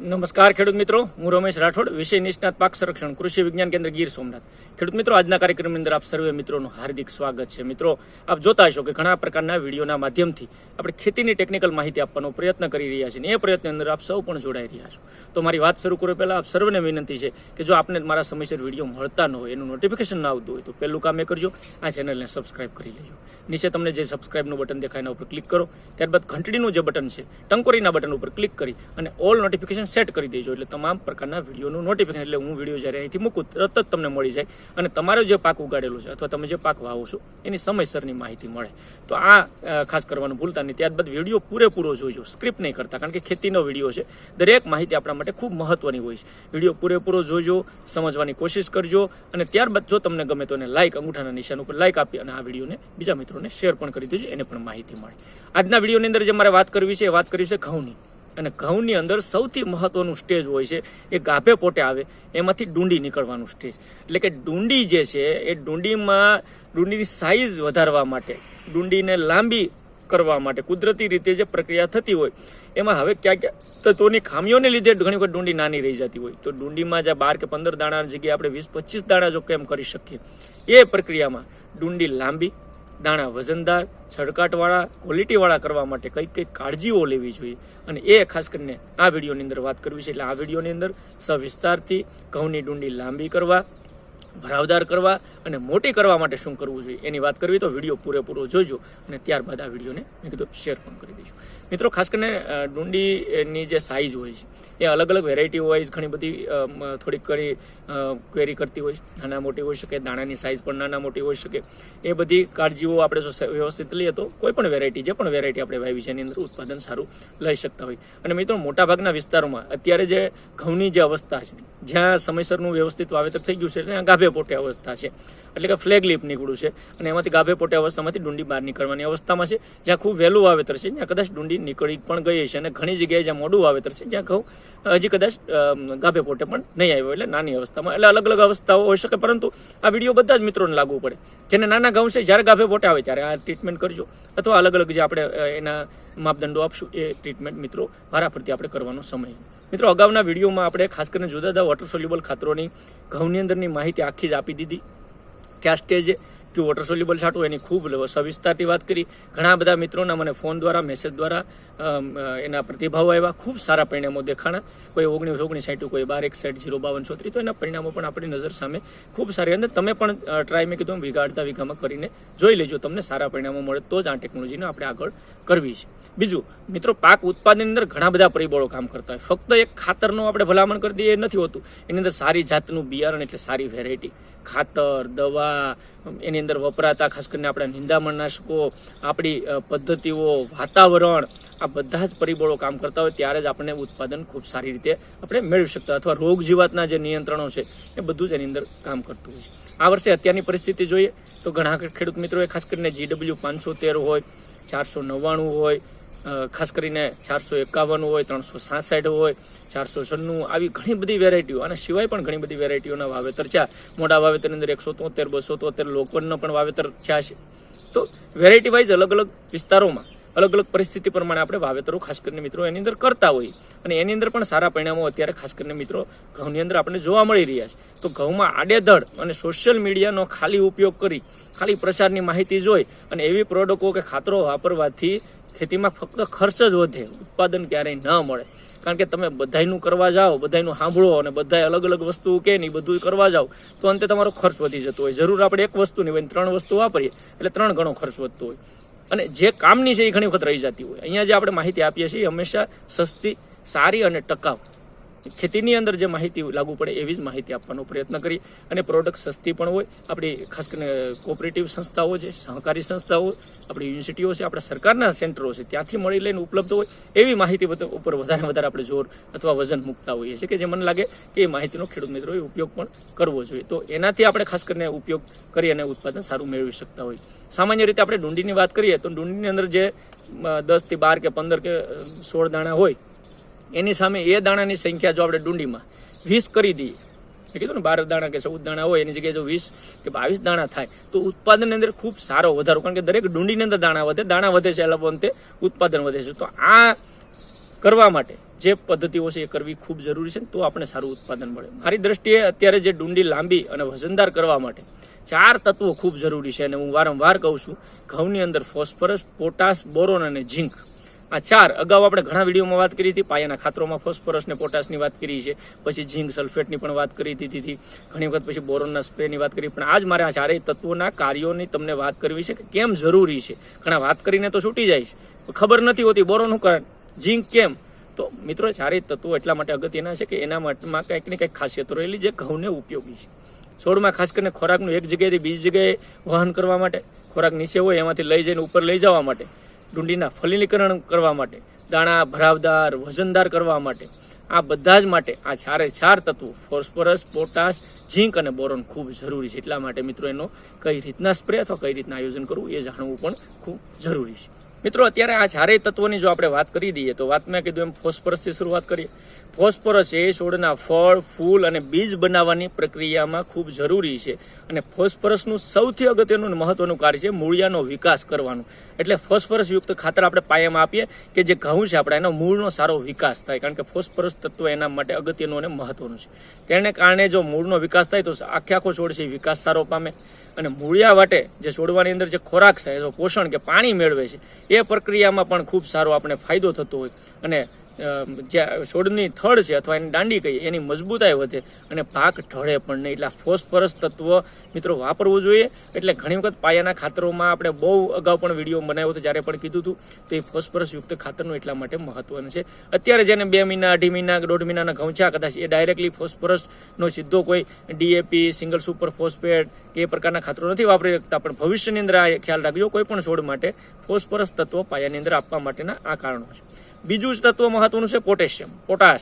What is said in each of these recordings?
નમસ્કાર ખેડૂત મિત્રો, હું રમેશ રાઠોડ, વિષય નિષ્ણાત પાક સંરક્ષણ, કૃષિ વિજ્ઞાન કેન્દ્ર ગીર સોમનાથ. ખેડૂત મિત્રો, આજના કાર્યક્રમની અંદર આપ સર્વે મિત્રોનું હાર્દિક સ્વાગત છે. મિત્રો, આપ જોતા હશો કે ઘણા પ્રકારના વિડીયોના માધ્યમથી આપણે ખેતીની ટેકનિકલ માહિતી આપવાનો પ્રયત્ન કરી રહ્યા છીએ અને એ પ્રયત્ન અંદર આપ સૌ પણ જોડાઈ રહ્યા છો. તો મારી વાત શરૂ કરો પહેલા આપ સર્વને વિનંતી છે કે જો આપને મારા સમયસર વીડિયો મળતા ન હોય, એનું નોટિફિકેશન ના આવતું હોય, તો પહેલું કામ એ કરજો, આ ચેનલને સબસ્ક્રાઇબ કરી લેજો. નીચે તમને જે સબસ્ક્રાઇબનું બટન દેખાય એના ઉપર ક્લિક કરો. ત્યારબાદ ઘંટડીનું જે બટન છે, ટંકોરીના બટન ઉપર ક્લિક કરી અને ઓલ નોટિફિકેશન સેટ કરી દેજો એટલે તમામ પ્રકારના વિડીયોનું નોટિફિકેશન એટલે હું વીડિયો જ્યારે અહીંથી મૂકું, તરત જ તમને મળી જાય. અને તમારો જે પાક ઉગાડેલો છે અથવા તમે જે પાક વાવો છો, એની સમયસરની માહિતી મળે. તો આ ખાસ કરવાનું ભૂલતા નહીં. ત્યારબાદ વીડિયો પૂરેપૂરો જોજો. સ્ક્રિપ્ટ નહીં કરતા, કારણ કે ખેતીનો વીડિયો છે. દરેક માહિતી આપણા માટે ખૂબ મહત્વની હોય છે. વીડિયો પૂરેપૂરો જોજો, સમજવાની કોશિશ કરજો અને ત્યારબાદ જો તમને ગમે તો એને લાઇક અંગૂઠાના નિશાન ઉપર લાઇક આપી અને આ વિડીયોને બીજા મિત્રોને શેર પણ કરી દેજો, એને પણ માહિતી મળે. આજના વિડીયોની અંદર જે મારે વાત કરવી છે, એ વાત કરી છે ઘઉંની. અને ઘઉંની અંદર સૌથી મહત્વનું સ્ટેજ હોય છે, એ ગાભે પોટે આવે, એમાંથી ડુંડી નીકળવાનું સ્ટેજ. એટલે કે ડુંડી જે છે, એ ડુંડીમાં, ડુંડીની સાઇઝ વધારવા માટે, ડુંડીને લાંબી કરવા માટે, કુદરતી રીતે જે પ્રક્રિયા થતી હોય, એમાં હવે ક્યાં ક્યાં તત્વોની ખામીઓને લીધે ઘણી વખત ડુંડી નાની રહી જતી હોય. તો ડુંડીમાં જે બાર કે પંદર દાણાની જગ્યાએ આપણે વીસ પચીસ દાણા જો કેમ કરી શકીએ, એ પ્રક્રિયામાં ડુંડી લાંબી દાણા વજનદાર છડકાટવાળા ક્વોલિટીવાળા કરવા માટે કઈ કઈ કાળજીઓ લેવી જોઈએ? અને એ ખાસ કરીને આ વિડીયોની અંદર વાત કરવી છે. એટલે આ વિડીયોની અંદર સવિસ્તારથી ઘઉંની ડુંડી લાંબી કરવા ભરાવદાર કરવા અને મોટી કરવા માટે શું કરવું જોઈએ એની વાત કરવી તો વીડિયો પૂરેપૂરો જોજો અને ત્યારબાદ આ વિડીયોને મેં કીધું શેર પણ કરી દઈશું. મિત્રો, ખાસ કરીને ડુંડીની જે સાઇઝ હોય છે, એ અલગ અલગ વેરાયટી વાઇઝ ઘણી બધી થોડીક ઘણી ક્વેરી કરતી હોય છે. નાના મોટી હોઈ શકે, દાણાની સાઇઝ પણ નાના મોટી હોઈ શકે. એ બધી કાળજીઓ આપણે જો વ્યવસ્થિત લઈએ તો કોઈ પણ વેરાયટી જે પણ વેરાયટી આપણે વાવી છે, એની અંદર ઉત્પાદન સારું લઈ શકતા હોય. અને મિત્રો, મોટાભાગના વિસ્તારોમાં અત્યારે જે ઘઉંની જે અવસ્થા છે, જ્યાં સમયસરનું વ્યવસ્થિત વાવેતર થઈ ગયું છે, ત્યાં ગાભે પોટે અવસ્થા છે. એટલે કે ફ્લેગ લીપ નીકળું છે. અને એમાંથી ગાભે પોટે અવસ્થામાંથી ડુંડી બહાર નીકળવાની અવસ્થામાં છે. જ્યાં ખૂબ વહેલું વાવેતર છે ત્યાં કદાચ ડુંડી નીકળી પણ ગઈ છે અને ઘણી જગ્યાએ જ્યાં મોડું વાવેતર છે, જ્યાં ઘઉં હજી કદાચ ગાભે પોટે પણ નહીં આવ્યો એટલે નાની અવસ્થામાં. એટલે અલગ અલગ અવસ્થાઓ હોઈ શકે, પરંતુ આ વીડિયો બધા જ મિત્રોને લાગુ પડે. જેને નાના ઘઉં છે, જ્યારે ગાભે પોટે આવે ત્યારે આ ટ્રીટમેન્ટ કરજો. અથવા અલગ અલગ જે આપણે એના માપદંડો આપશું એ ટ્રીટમેન્ટ મિત્રો વારાફરતી આપણે કરવાનો સમય. મિત્રો, અગાઉના વિડીયોમાં આપણે ખાસ કરીને જુદા જુદા વોટર સોલ્યુબલ ખાતરોની, ઘઉંની અંદરની માહિતી આખી જ આપી દીધી. કયા સ્ટેજે કયું વોટર સોલ્યુબલ છાંટવું એની ખૂબ સવિસ્તારથી વાત કરી. ઘણા બધા મિત્રોના મને ફોન દ્વારા મેસેજ દ્વારા એના પ્રતિભાવો આવ્યા. ખૂબ સારા પરિણામો દેખાણા. કોઈ ઓગણીસ ઓગણીસ સાઠું કોઈ બાર એક સાઠ જીરો બાવન છોતરી. તો એના પરિણામો પણ આપણી નજર સામે ખૂબ સારી. અને તમે પણ ટ્રાય મેં કીધું વિગાડતા વિગામાં કરીને જોઈ લેજો. તમને સારા પરિણામો મળે તો જ આ ટેકનોલોજીને આપણે આગળ કરવી છે. બીજું, મિત્રો, પાક ઉત્પાદનની અંદર ઘણા બધા પરિબળો કામ કરતા હોય. ફક્ત એક ખાતરનો આપણે ભલામણ કરી દઈએ એ નથી હોતું. એની અંદર સારી જાતનું બિયારણ એટલે સારી વેરાયટી ખાતર, દવા, એની અંદર વપરાતા, ખાસ કરીને આપણા નિંદામણનાશકો આપણી પદ્ધતિઓ, વાતાવરણ, આ બધા જ પરિબળો કામ કરતા હોય ત્યારે જ આપણને ઉત્પાદન ખૂબ સારી રીતે આપણે મેળવી શકતા અથવા રોગ જીવાતના જે નિયંત્રણો છે એ બધું જ એની અંદર કામ કરતું હોય છે. આ વર્ષે અત્યારની પરિસ્થિતિ જોઈએ તો ઘણા ખેડૂત મિત્રોએ ખાસ કરીને જીડબલ્યુ પાંચસો તેર હોય, ચારસો નવ્વાણું હોય ખાસ કરીને ચારસો એકાવન હોય, ત્રણસો સાસઠ હોય, ચારસો છન્નું, આવી ઘણી બધી વેરાયટીઓ. અને સિવાય પણ ઘણી બધી વેરાયટીઓના વાવેતર છે. મોટા વાવેતરની અંદર એકસો તોતેર, બસો તોતેર લોકવનનો પણ વાવેતર થયા છે. તો વેરાયટી વાઇઝ અલગ અલગ વિસ્તારોમાં અલગ અલગ પરિસ્થિતિ પ્રમાણે આપણે વાવેતરો ખાસ કરીને મિત્રો એની અંદર કરતા હોઈએ. અને એની અંદર પણ સારા પરિણામો અત્યારે ખાસ કરીને મિત્રો ઘઉંની અંદર આપણે જોવા મળી રહ્યા છે. તો ઘઉંમાં આડેધડ અને સોશિયલ મીડિયાનો ખાલી ઉપયોગ કરી, ખાલી પ્રચારની માહિતી જોઈ અને એવી પ્રોડક્ટો કે ખાતરો વાપરવાથી ખેતીમાં ફક્ત ખર્ચ જ વધે, ઉત્પાદન ક્યારેય ન મળે. કારણ કે તમે બધાયનું કરવા જાઓ, બધાયનું સાંભળો અને બધાય અલગ અલગ વસ્તુ કે નહીં બધું કરવા જાઓ, તો અંતે તમારો ખર્ચ વધી જતો હોય. જરૂર આપણે એક વસ્તુ નહીં ત્રણ વસ્તુ વાપરીએ, એટલે ત્રણ ગણો ખર્ચ વધતો હોય. અને જે કામની છે એ ઘણી વખત રહી જતી હોય. અહીંયા જે આપણે માહિતી આપીએ છીએ હંમેશા સસ્તી, સારી અને ટકાઉ. ખેતીની અંદર જે માહિતી લાગુ પડે એવી જ માહિતી આપવાનો પ્રયત્ન કરી અને પ્રોડક્ટ સસ્તી પણ હોય. આપણી ખાસ કરીને કોઓપરેટિવ સંસ્થાઓ છે, સહકારી સંસ્થાઓ, આપણી યુનિવર્સિટીઓ છે, આપણા સરકારના સેન્ટરો છે, ત્યાંથી મળી લઈને ઉપલબ્ધ હોય એવી માહિતી ઉપર વધારે વધારે આપણે જોર અથવા વજન મૂકતા હોઈએ છીએ કે જે મને લાગે કે એ માહિતીનો ખેડૂત મિત્રોએ ઉપયોગ પણ કરવો જોઈએ. તો એનાથી આપણે ખાસ કરીને ઉપયોગ કરી અને ઉત્પાદન સારું મેળવી શકતા હોય સામાન્ય રીતે આપણે ડુંડીની વાત કરીએ તો ડુંડીની અંદર જે દસથી બાર કે પંદર કે સોળ દાણા હોય એની સામે એ દાણાની સંખ્યા જો આપણે ડુંડીમાં વીસ કરી દઈએ, મેં કીધું ને બાર દાણા કે ચૌદ દાણા હોય, એની જગ્યાએ જો વીસ કે બાવીસ દાણા થાય, તો ઉત્પાદનની અંદર ખૂબ સારો વધારો, કારણ કે દરેક ડુંડીની અંદર દાણા વધે દાણા વધે છે એટલે અંતે ઉત્પાદન વધે છે. તો આ કરવા માટે જે પદ્ધતિઓ છે એ કરવી ખૂબ જરૂરી છે તો આપણે સારું ઉત્પાદન મળે. મારી દ્રષ્ટિએ અત્યારે જે ડુંડી લાંબી અને વજનદાર કરવા માટે ચાર તત્વો ખૂબ જરૂરી છે અને હું વારંવાર કહું છું, ઘઉંની અંદર ફોસ્ફરસ, પોટાશ, બોરોન અને ઝીંક આ ચાર, અગાઉ આપણે ઘણા વિડીયોમાં વાત કરી હતી, પાયાના ખાતરોમાં ફોસ્ફરસ ને પોટાશની વાત કરી છે, પછી ઝીંક સલ્ફેટની પણ વાત કરી હતી ઘણી વખત પછી બોરોનના સ્પ્રેની વાત કરી, પણ આજ મારે આ ચારેય તત્વોના કાર્યોની તમને વાત કરવી છે કે કેમ જરૂરી છે? ઘણા વાત કરીને તો છૂટી જાય છે ખબર નથી હોતી બોરોનું કારણ ઝીંક કેમ? તો મિત્રો, ચારેય તત્વો એટલા માટે અગત્યના છે કે એના માટેમાં કંઈક ને કંઈક ખાસિયતો રહેલી જે ઘઉંને ઉપયોગી છે. છોડમાં ખાસ કરીને ખોરાકનું એક જગ્યાએથી બીજી જગ્યાએ વહન કરવા માટે, ખોરાક નીચે હોય એમાંથી લઈ જઈને ઉપર લઈ જવા માટે. ડુંડીના ફલિનીકરણ કરવા માટે, દાણા ભરાવદાર, વજનદાર કરવા માટે, આ બધા જ માટે આ ચારે ચાર તત્વો, ફોસ્ફરસ, પોટાશ, ઝીંક અને બોરોન ખૂબ જરૂરી છે. એટલા માટે મિત્રો એનો કઈ રીતના સ્પ્રે અથવા કઈ રીતના આયોજન કરવું એ જાણવું પણ ખૂબ જરૂરી છે. મિત્રો, અત્યારે આ ચારેય તત્વોની જો આપણે વાત કરી દઈએ, તો વાત મેં કીધું એમ ફોસ્ફરસથી શરૂઆત કરીએ. ફોસ્ફરસ એ છોડના ફળ, ફૂલ અને બીજ બનાવવાની પ્રક્રિયામાં ખૂબ જરૂરી છે. અને ફોસ્ફરસનું સૌથી અગત્યનું મહત્વનું કાર્ય છે મૂળિયાનો વિકાસ કરવાનું. એટલે ફોસ્ફરસ યુક્ત ખાતર આપણે પાયામાં આપીએ કે જે ઘઉં છે આપણા, એનો મૂળનો સારો વિકાસ થાય. કારણ કે ફોસ્ફરસ તત્વ એના માટે અગત્યનું અને મહત્વનું છે. તેને કારણે જો મૂળનો વિકાસ થાય, તો આખે આખો છોડ છે વિકાસ સારો પામે. અને મૂળિયા વાટે જે છોડવાની અંદર જે ખોરાક છે પોષણ કે પાણી મેળવે છે એ પ્રક્રિયામાં પણ ખૂબ સારો આપણે ફાયદો થતો હોય અને જે છોડની થડ છે અથવા એની દાંડી કહીએ, એની મજબૂતાઈ વધે અને પાક ઢળે પણ નહીં. એટલે આ ફોસ્ફરસ તત્વ મિત્રો વાપરવું જોઈએ. એટલે ઘણી વખત પાયાના ખાતરોમાં આપણે બહુ અગાઉ પણ વીડિયો બનાવ્યો હતો, જ્યારે પણ કીધું હતું તો એ ફોસ્ફરસયુક્ત ખાતરનું એટલા માટે મહત્વનું છે. અત્યારે જેને બે મહિના અઢી મહિના દોઢ મહિનાના ઘઉં કદાચ એ ડાયરેક્ટલી ફોસ્ફરસનો સીધો કોઈ ડીએપી સિંગલ સુપર ફોસ્ફેટ કે એ પ્રકારના ખાતરો નથી વાપરી શકતા. પણ ભવિષ્યની અંદર આ ખ્યાલ રાખજો, કોઈ પણ છોડ માટે ફોસ્ફરસ તત્વ પાયાની અંદર આપવા માટેના આ કારણો છે. બીજું જ તત્વ મહત્વનું છે પોટેશિયમ. પોટાશ.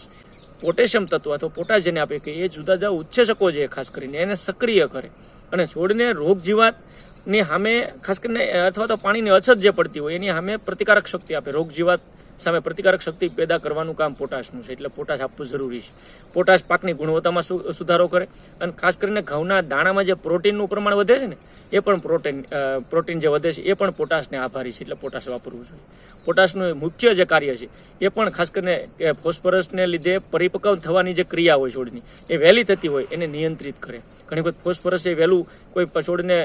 પોટેશિયમ તત્વ અથવા પોટાશ જેને આપે કે એ જુદા જુદા ઉચ્છેચકો છે ખાસ કરીને, એને સક્રિય કરે. અને છોડને રોગ જીવાતની સામે ખાસ કરીને, અથવા તો પાણીની અછત જે પડતી હોય, એની સામે પ્રતિકારક શક્તિ આપે. રોગ જીવાત સામે પ્રતિકારક શક્તિ પેદા કરવાનું કામ પોટાશનું છે. એટલે પોટાશ આપવું જરૂરી છે. પોટાશ પાકની ગુણવત્તામાં સુધારો કરે અને ખાસ કરીને ઘઉંના દાણામાં જે પ્રોટીનનું પ્રમાણ વધે છે ને, એ પણ પ્રોટીન પ્રોટીન જે વધે છે, એ પણ પોટાશને આભારી છે. એટલે પોટાશ વાપરવું જોઈએ. પોટાશનું મુખ્ય જે કાર્ય છે, એ પણ ખાસ કરીને ફોસ્ફરસને લીધે પરિપક્વ થવાની જે ક્રિયા હોય છોડની, એ વહેલી થતી હોય, એને નિયંત્રિત કરે. ઘણી વખત ફોસ્ફરસ એ વહેલું કોઈ છોડને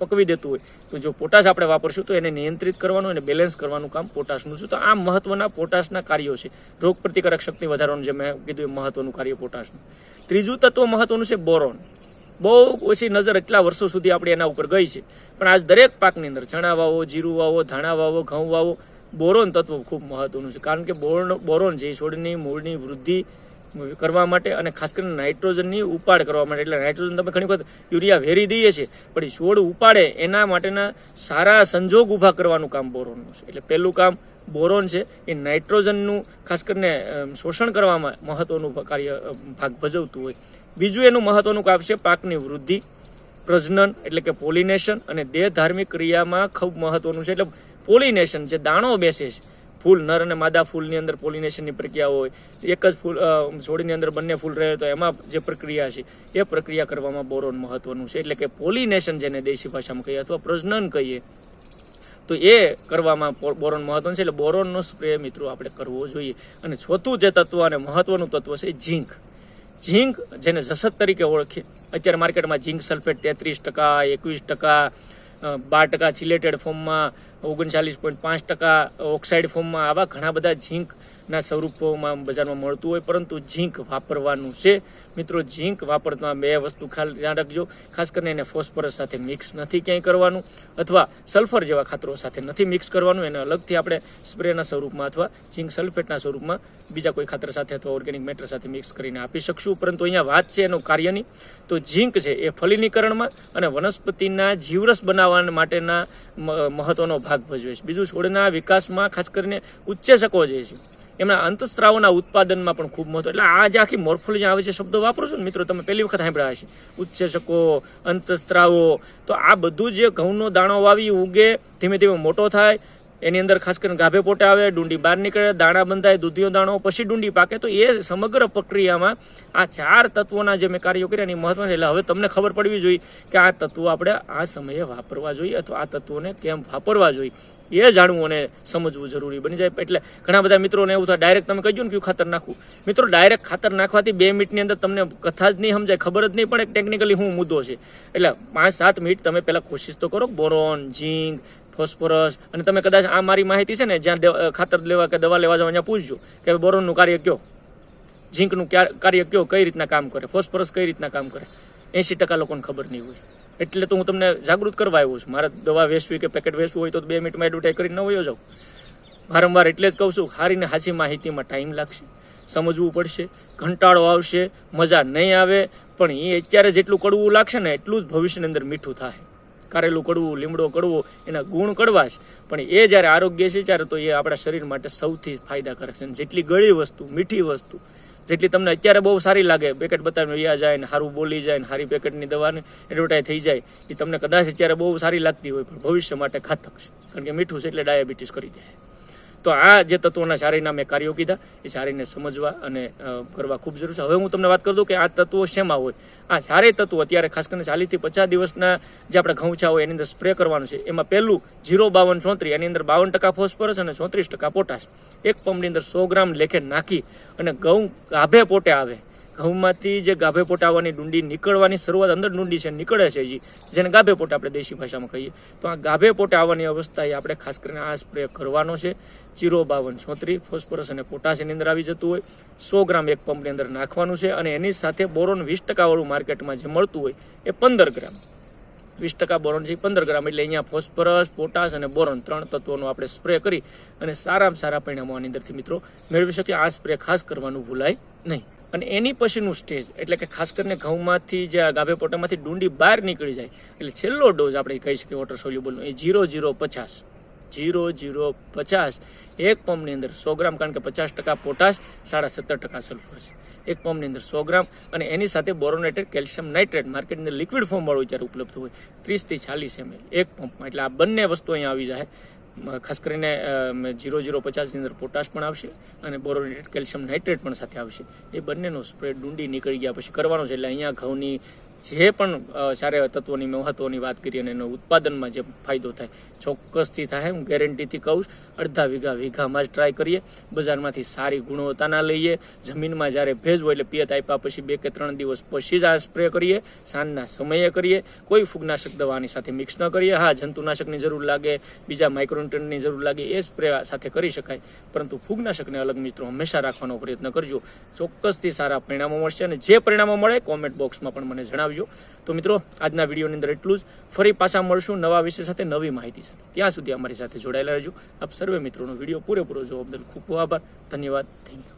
પકવી દેતું હોય, તો જો પોટાશ આપણે વાપરશું તો એને નિયંત્રિત કરવાનું અને બેલેન્સ કરવાનું કામ પોટાશનું છે. તો આ મહત્વના પોટાશના કાર્યો છે. રોગ પ્રતિકારક શક્તિ વધારવાનું જે મેં કીધું એ મહત્વનું કાર્ય પોટાશનું. ત્રીજું તત્વ મહત્વનું છે બોરોન. બહુ ઓછી નજર એટલા વર્ષો સુધી આપણે એના ઉપર ગઈ છે. પણ આજ દરેક પાકની અંદર ચણા વાવો જીરું વાવો ધાણા વાવો ઘઉં વાવો બોરોન તત્વ ખૂબ મહત્વનું છે. કારણ કે બોરોન બોરોન એ છોડની, મૂળની વૃદ્ધિ કરવા માટે અને ખાસ કરીને નાઇટ્રોજનની ઉપાડ કરવા માટે. એટલે નાઇટ્રોજન તમે ઘણી વખત યુરિયા વેરી દઈએ છીએ, પણ છોડ ઉપાડે એના માટેના સારા સંજોગ ઊભા કરવાનું કામ બોરોનનું છે. એટલે પહેલું કામ બોરોન છે, એ નાઇટ્રોજનનું ખાસ કરીને શોષણ કરવામાં મહત્વનું કાર્ય ભાગ ભજવતું હોય. બીજું એનું મહત્વનું કામ છે પાકની વૃદ્ધિ, પ્રજનન એટલે કે પોલિનેશન અને દેહ ધાર્મિક ક્રિયામાં ખૂબ મહત્વનું છે. એટલે પોલિનેશન જે દાણો બેસે છે, ફૂલ નર અને માદા ફૂલની અંદર પોલિનેશનની પ્રક્રિયા હોય, એક જ ફૂલ છોડીની અંદર બંને ફૂલ રહે તો એમાં જે પ્રક્રિયા છે, એ પ્રક્રિયા કરવામાં બોરોન મહત્વનું છે. એટલે કે પોલિનેશન જેને દેશી ભાષામાં કહીએ અથવા પ્રજનન કહીએ તો એ કરવામાં બોરોન મહત્વનું છે એટલે બોરોનનો સ્પ્રે મિત્રો આપણે કરવો જોઈએ. અને ચોથું જે તત્વ અને મહત્વનું તત્વ છે ઝીંક. ઝીંક જેને જસત તરીકે ઓળખે. અત્યારે માર્કેટમાં ઝીંક સલ્ફેટ તેત્રીસ ટકા, એકવીસ ટકા બાર ટકા સિલેટેડ ફોર્મમાં ઓગણચાલીસ પોઈન્ટ પાંચ ટકા ઓક્સાઇડ ફોર્મમાં આવા ઘણા બધા ઝીંકના સ્વરૂપોમાં બજારમાં મળતું હોય, પરંતુ ઝીંક વાપરવાનું છે. મિત્રો, ઝીંક વાપરતા બે વસ્તુ ખ્યાલ ધ્યાન રાખજો. ખાસ કરીને એને ફોસ્ફરસ સાથે મિક્સ નથી ક્યાંય કરવાનું, અથવા સલ્ફર જેવા ખાતરો સાથે નથી મિક્સ કરવાનું. એને અલગથી આપણે સ્પ્રેના સ્વરૂપમાં અથવા ઝીંક સલ્ફેટના સ્વરૂપમાં બીજા કોઈ ખાતર સાથે અથવા ઓર્ગેનિક મેટર સાથે મિક્સ કરીને આપી શકશું. પરંતુ અહીંયા વાત છે એનું કાર્યની તો ઝીંક છે એ ફલિનીકરણમાં અને વનસ્પતિના જીવરસ બનાવવા માટેના મહત્વનો ભાગ ભજવે છે. બીજું છોડના વિકાસમાં ખાસ કરીને ઉચ્ચેસકો જે છે, એમના અંતસ્ત્રાવોના ઉત્પાદનમાં પણ ખૂબ મહત્વ એટલે આ જે આખી મોર્ફોલોજી આવે છે, શબ્દો વાપરો છો ને મિત્રો, તમે પહેલી વખત સાંભળ્યા હશે. ઉચ્ચેસકો અંતસ્ત્રાવો, તો આ બધું જે ઘઉંનો દાણો વાવી, ઉગે, ધીમે ધીમે મોટો થાય એની અંદર ખાસ કરીને ગાભે પોટે આવે, ડુંડી બહાર નીકળે, દાણા બંધાય દૂધિયો દાણો, પછી ડુંડી પાકે, તો એ સમગ્ર પ્રક્રિયામાં આ ચાર તત્વોના જે મેં કાર્યો કર્યા એની મહત્વ એટલે હવે તમને ખબર પડવી જોઈએ કે આ તત્વો આપણે આ સમયે વાપરવા જોઈએ અથવા આ તત્વોને કેમ વાપરવા જોઈએ. એ જાણવું અને સમજવું જરૂરી બની જાય. એટલે ઘણા બધા મિત્રોને એવું થાય ડાયરેક્ટ તમે કહ્યું ને કે ખાતર નાખવું. મિત્રો ડાયરેક્ટ ખાતર નાખવાથી બે મિનિટની અંદર તમને કથા જ નહીં સમજાય, ખબર જ નહીં પડે ટેકનિકલી હું મુદ્દો છે. એટલે પાંચ સાત મિનિટ તમે પહેલાં કોશિશ તો કરો બોરોન, ઝીંક ફોસ્ફરસ. અને તમે કદાચ આ મારી માહિતી છે ને, જ્યાં ખાતર લેવા કે દવા લેવા જાવ ત્યાં પૂછજો, કે બોરોનનું કાર્ય કયો? ઝીંકનું કાર્ય કયો? કઈ રીતના કામ કરે? ફોસ્ફરસ કઈ રીતના કામ કરે? એંશી ટકા લોકોને ખબર નહીં હોય. એટલે તો હું તમને જાગૃત કરવા આવ્યો છું. મારે દવા વેચવી કે પેકેટ વેચવું હોય તો બે મિનિટમાં એડવર્ટાઈઝ કરીને વયો જાઉં. વારંવાર એટલે જ કહું છું, હારીને હાચી માહિતીમાં ટાઈમ લાગશે. સમજવું પડશે ઘંટાળો આવશે, મજા નહીં આવે, પણ એ અત્યારે જેટલું કડવું લાગશે ને, એટલું જ ભવિષ્યની અંદર મીઠું થાય. કારેલું કડવું, લીમડો કડવો, એના ગુણ કડવા છે પણ એ જ્યારે આરોગ્ય છે ત્યારે તો એ આપણા શરીર માટે સૌથી ફાયદાકારક છે. જેટલી ગળી વસ્તુ, મીઠી વસ્તુ, જેટલી તમને અત્યારે બહુ સારી લાગે, પેકેટ બતાવીને વ્યા જાય ને સારું બોલી જાય ને સારી પેકેટની દવાની એડવર્ટાઈઝ થઈ જાય, એ તમને કદાચ અત્યારે બહુ સારી લાગતી હોય, પણ ભવિષ્ય માટે ઘાતક છે. કારણ કે મીઠું છે એટલે ડાયાબિટીસ કરી દે. તો આ જે તત્વોના શારીરના મેં કાર્યો કીધા, એ શારીરને સમજવા અને કરવા ખૂબ જરૂર છે. હવે હું તમને વાત કરી કે આ તત્વો શેમાં હોય? આ ચારેય તત્વો અત્યારે ખાસ કરીને ચાલીસથી પચાસ દિવસના જે આપણે ઘઉંછા હોય એની અંદર સ્પ્રે કરવાનું છે. એમાં પહેલું જીરો, બાવન, ચોત્રીસ, એની અંદર બાવન ટકા ફોસ્ફરસ અને ચોત્રીસ ટકા પોટાશ એક પંપની અંદર સો ગ્રામ લેખે નાખી અને ઘઉં ગાભે પોટે આવે. ઘઉંમાંથી જે ગાભે આવવાની ડુંડી નીકળવાની શરૂઆત અંદર ડુંડી છે, નીકળે છે જી. જેને ગાભે પોટે આપણે દેશી ભાષામાં કહીએ. તો આ ગાભે પોટે આવવાની અવસ્થા એ આપણે ખાસ કરીને આ સ્પ્રે કરવાનો છે. જીરો બાવન ચોત્રીસ ફોસ્ફરસ અને પોટાશ એની અંદર આવી જતું હોય. સો ગ્રામ એક પંપની અંદર નાખવાનું છે અને એની સાથે બોરોન વીસ ટકાવાળું માર્કેટમાં જે મળતું હોય એ પંદર ગ્રામ. વીસ ટકા બોરોન છે પંદર ગ્રામ એટલે અહીંયા ફોસ્ફરસ, પોટાશ અને બોરોન ત્રણ તત્વોનો આપણે સ્પ્રે કરી અને સારામાં સારા પરિણામો આની અંદરથી મિત્રો મેળવી શકીએ. આ સ્પ્રે ખાસ કરવાનું ભૂલાય નહીં. અને એની પછીનું સ્ટેજ, એટલે કે ખાસ કરીને ઘઉંમાંથી જે ગાભે પોટામાંથી ડુંડી બહાર નીકળી જાય, એટલે છેલ્લો ડોઝ આપણે કહી શકીએ વોટર સોલ્યુબલનો એ જીરો જીરો પચાસ. જીરો જીરો પચાસ, એક પંપની અંદર સો ગ્રામ, કારણ કે પચાસ ટકા પોટાશ, સાડા સત્તર ટકા સલ્ફર છે. એક પંપની અંદર સો ગ્રામ, અને એની સાથે બોરોનેટેડ કેલ્શિયમ નાઇટ્રેટ, માર્કેટની અંદર લિક્વિડ ફોર્મવાળું જ્યારે ઉપલબ્ધ હોય, ત્રીસથી ચાલીસ એમએલ એક પંપમાં. એટલે આ બંને વસ્તુ અહીંયા આવી જાય. ખાસ કરીને જીરો જીરો પચાસની અંદર પોટાશ પણ આવશે અને બોરોનેટેડ કેલ્શિયમ નાઇટ્રેટ પણ સાથે આવશે. એ બંનેનો સ્પ્રે ડુંડી નીકળી ગયા પછી કરવાનો છે એટલે અહીંયા ઘઉંની જે પણ સારા તત્વોની મહત્વની વાત કરી અને એનો ઉત્પાદનમાં જે ફાયદો થાય ચોક્કસથી થાય, હું ગેરંટીથી કહું છું. અડધા વીઘા વીઘામાં જ ટ્રાય કરીએ. બજારમાંથી સારી ગુણવત્તાના લઈએ. જમીનમાં જ્યારે ભેજ હોય એટલે પિયત આપ્યા પછી બે કે ત્રણ દિવસ પછી જ આ સ્પ્રે કરીએ. સાંજના સમયે કરીએ. કોઈ ફૂગનાશક દવાની સાથે મિક્સ ન કરીએ. હા, જંતુનાશકની જરૂર લાગે, બીજા માઇક્રોન્યુટ્રનની જરૂર લાગે, એ સ્પ્રે સાથે કરી શકાય. પરંતુ ફૂગનાશકને અલગ મિત્રો હંમેશા રાખવાનો પ્રયત્ન કરજો. ચોક્કસથી સારા પરિણામો મળશે અને જે પરિણામો મળે કોમેન્ટ બોક્સમાં પણ મને જણાવજો. તો મિત્રો, આજના વિડીયોની અંદર એટલું જ. ફરી પાછા મળશું નવા વિષય સાથે નવી માહિતી સાથે. ત્યાં સુધી અમારી સાથે જોડાયેલા રહેજો. આપ સર્વે મિત્રોનો વીડિયો પૂરેપૂરો જોવા બદલ ખૂબ ખૂબ આભાર. ધન્યવાદ. Thank you.